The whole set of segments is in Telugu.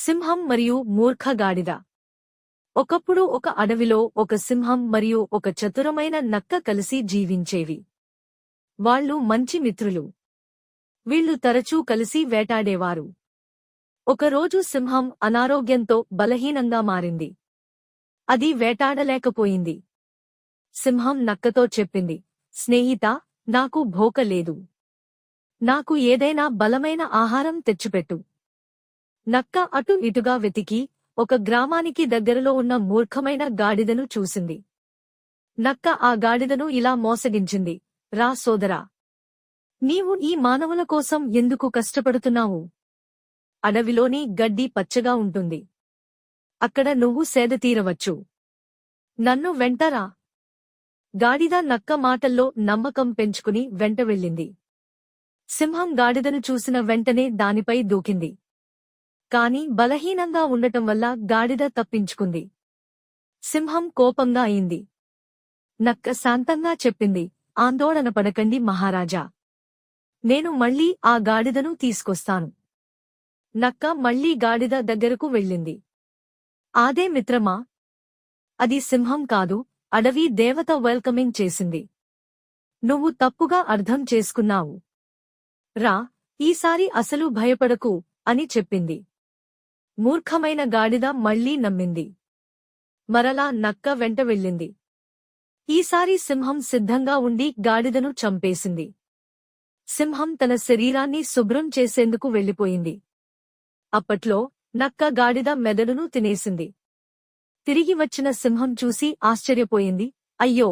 సింహం మరియు మూర్ఖ గాడిద. ఒకప్పుడు ఒక అడవిలో ఒక సింహం మరియు ఒక చతురమైన నక్క కలిసి జీవించేవి. వాళ్ళు మంచి మిత్రులు. వీళ్ళు తరచూ కలిసి వేటాడేవారు. ఒకరోజు సింహం అనారోగ్యంతో బలహీనంగా మారింది. అది వేటాడలేకపోయింది. సింహం నక్కతో చెప్పింది స్నేహిత నాకు భోక లేదు. నాకు ఏదైనా బలమైన ఆహారం తెచ్చిపెట్టు. నక్క అటు ఇటుగా వెతికి ఒక గ్రామానికి దగ్గరలో ఉన్న మూర్ఖమైన గాడిదను చూసింది. నక్క ఆ గాడిదను ఇలా మోసగించింది రా సోదరా నీవు ఈ మానవుల కోసం ఎందుకు కష్టపడుతున్నావు? అడవిలోని గడ్డి పచ్చగా ఉంటుంది. అక్కడ నువ్వు సేదతీరవచ్చు నన్ను వెంటరా గాడిద నక్క మాటల్లో నమ్మకం పెంచుకుని వెంట వెళ్ళింది. సింహం గాడిదను చూసిన వెంటనే దానిపై దూకింది. కాని బలహీనంగా ఉండటం వల్ల గాడిద తప్పించుకుంది. సింహం కోపంగా అయింది. నక్క శాంతంగా చెప్పింది ఆందోళన పడకండి మహారాజా. నేను మళ్ళీ ఆ గాడిదను తీసుకొస్తాను. నక్క మళ్ళీ గాడిద దగ్గరకు వెళ్ళింది. ఆదే మిత్రమా? అది సింహం కాదు అడవి దేవత వెల్కమింగ్ చేసింది. నువ్వు తప్పుగా అర్థం చేసుకున్నావు. రా ఈసారి అసలు భయపడకు అని చెప్పింది. మూర్ఖమైన గాడిద మళ్ళీ నమ్మింది. మరలా నక్క వెంట వెళ్ళింది. ఈసారి సింహం సిద్ధంగా ఉండి గాడిదను చంపేసింది. సింహం తన శరీరాన్ని శుభ్రం చేసేందుకు వెళ్ళిపోయింది. అప్పట్లో నక్క గాడిద మెదడును తినేసింది. తిరిగి వచ్చిన సింహం చూసి ఆశ్చర్యపోయింది. అయ్యో!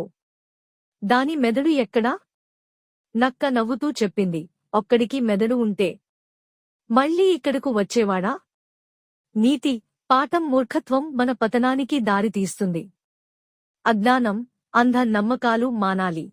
దాని మెదడు ఎక్కడా? నక్క నవ్వుతూ చెప్పింది. ఒక్కడికి మెదడు ఉంటే. మళ్ళీ ఇక్కడకు వచ్చేవాడా? నీతి పాఠం మూర్ఖత్వం మన పతనానికి దారితీస్తుంది. అజ్ఞానం అంధ నమ్మకాలు మానాలి.